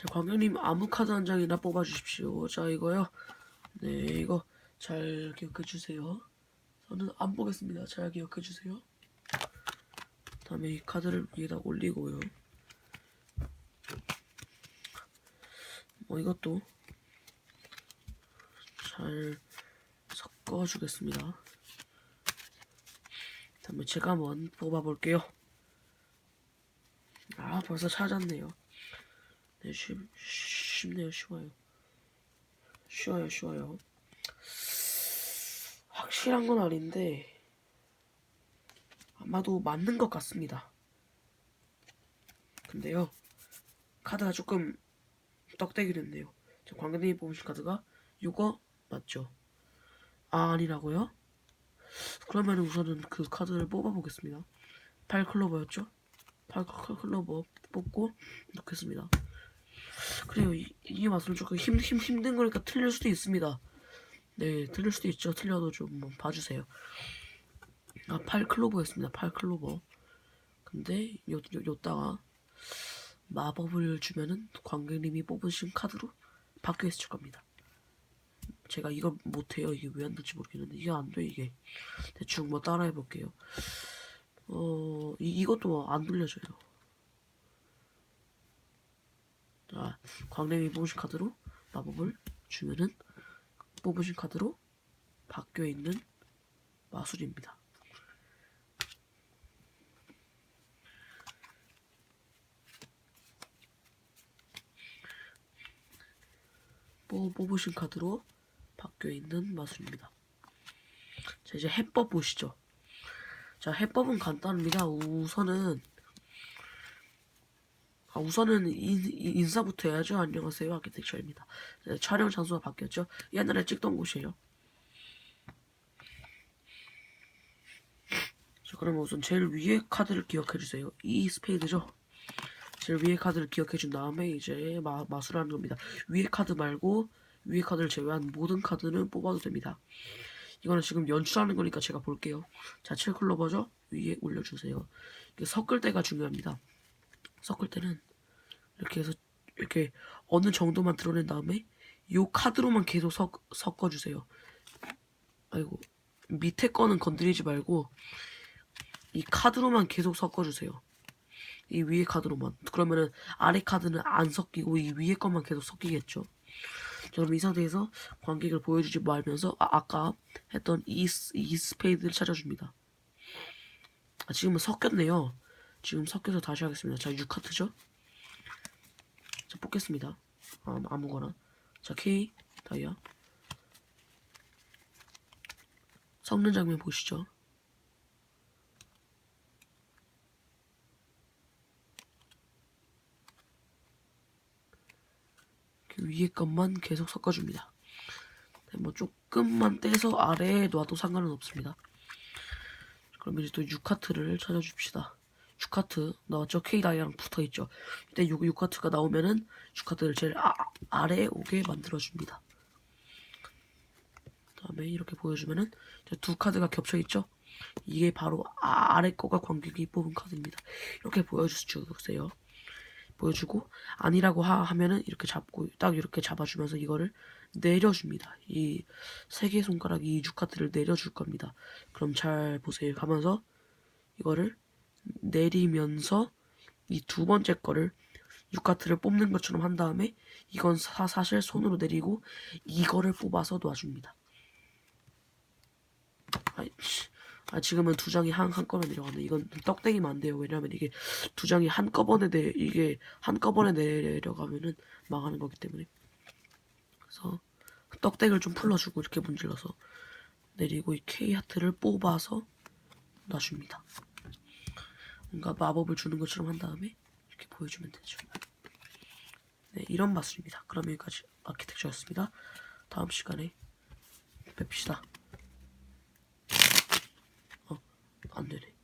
자, 광경님 아무 카드 한 장이나 뽑아주십시오. 자, 이거요. 네, 이거 잘 기억해 주세요. 저는 안 보겠습니다. 잘 기억해 주세요. 다음에 이 카드를 위에다 올리고요. 뭐 이것도 잘 섞어주겠습니다. 다음에 제가 한번 뽑아볼게요. 아 벌써 찾았네요. 네 쉽, 쉽네요 쉬워요. 쉬워요 쉬워요. 확실한 건 아닌데 아마도 맞는 것 같습니다. 근데요 카드가 조금 떡대기 됐네요. 저 광근님이 뽑으신 카드가 이거 맞죠? 아 아니라고요? 그러면 우선은 그 카드를 뽑아보겠습니다. 8 클로버였죠? 8 클로버 뽑고 놓겠습니다. 그래요. 이, 이 맛은 조금 힘, 힘, 힘든 거니까 틀릴 수도 있습니다. 네, 틀릴 수도 있죠. 틀려도 좀 봐주세요. 아, 8 클로버였습니다. 8 클로버. 근데 요, 요, 요따가 마법을 주면은 관객님이 뽑으신 카드로 바뀌어 있을 겁니다. 제가 이거 못해요. 이게 왜 안 될지 모르겠는데 이게 안 돼 이게 대충 뭐 따라해 볼게요. 어 이, 이것도 안 돌려줘요. 자 광님이 뽑으신 카드로 마법을 주면은 뽑으신 카드로 바뀌어 있는 마술입니다. 뽑, 뽑으신 카드로 바뀌어 있는 마술입니다. 자, 이제 해법 보시죠. 자, 해법은 간단합니다. 우선은, 아, 우선은 인, 인사부터 해야죠. 안녕하세요. 아키텍처입니다. 네, 촬영 장소가 바뀌었죠. 옛날에 찍던 곳이에요. 자, 그러면 우선 제일 위에 카드를 기억해주세요. 이 스페이드죠. 제일 위에 카드를 기억해준 다음에 이제 마, 마술하는 겁니다. 위에 카드 말고 위에 카드를 제외한 모든 카드는 뽑아도 됩니다. 이거는 지금 연출하는 거니까 제가 볼게요. 자, 7클로버죠? 위에 올려주세요. 섞을 때가 중요합니다. 섞을 때는 이렇게 해서 이렇게 어느 정도만 드러낸 다음에 요 카드로만 계속 섞, 섞어주세요. 아이고 밑에 거는 건드리지 말고 이 카드로만 계속 섞어주세요. 이 위에 카드로만. 그러면은 아래 카드는 안 섞이고 이 위에 것만 계속 섞이겠죠. 자, 그럼 이 상태에서 관객을 보여주지 말면서 아, 아까 했던 이, 스- 이 스페이드를 찾아줍니다. 아, 지금은 섞였네요. 지금 섞여서 다시 하겠습니다. 자, 6카트죠? 자, 뽑겠습니다. 아, 아무거나. 자, K, 다이아. 섞는 장면 보시죠. 그 위에 것만 계속 섞어줍니다. 네, 뭐 조금만 떼서 아래에 놔도 상관은 없습니다. 그럼 이제 또 6카트를 찾아줍시다. 6카트 나왔죠? K 다이아랑 붙어 있죠. 이때 6, 6카트가 나오면은 6카트를 제일 아, 아래에 오게 만들어줍니다. 다음에 이렇게 보여주면은 두 카드가 겹쳐 있죠? 이게 바로 아, 아래 거가 관객이 뽑은 카드입니다. 이렇게 보여주세요. 보여주고 아니라고 하, 하면은 이렇게 잡고 딱 이렇게 잡아주면서 이거를 내려줍니다. 이 세 개 손가락 이 육카트를 내려줄 겁니다. 그럼 잘 보세요. 가면서 이거를 내리면서 이 두 번째 거를 육카트를 뽑는 것처럼 한 다음에 이건 사, 사실 손으로 내리고 이거를 뽑아서 놔줍니다. 씨. 아, 지금은 두 장이 한, 한꺼번에 내려가는데 이건 떡땡이면 안 돼요. 왜냐면 이게 두 장이 한꺼번에 내, 이게 한꺼번에 내려가면은 망하는 거기 때문에. 그래서 떡땡을 좀 풀어주고 이렇게 문질러서 내리고 이 K 하트를 뽑아서 놔줍니다. 뭔가 마법을 주는 것처럼 한 다음에 이렇게 보여주면 되죠. 네, 이런 마술입니다. 그럼 여기까지 아키텍처였습니다. 다음 시간에 뵙시다. 안 되네.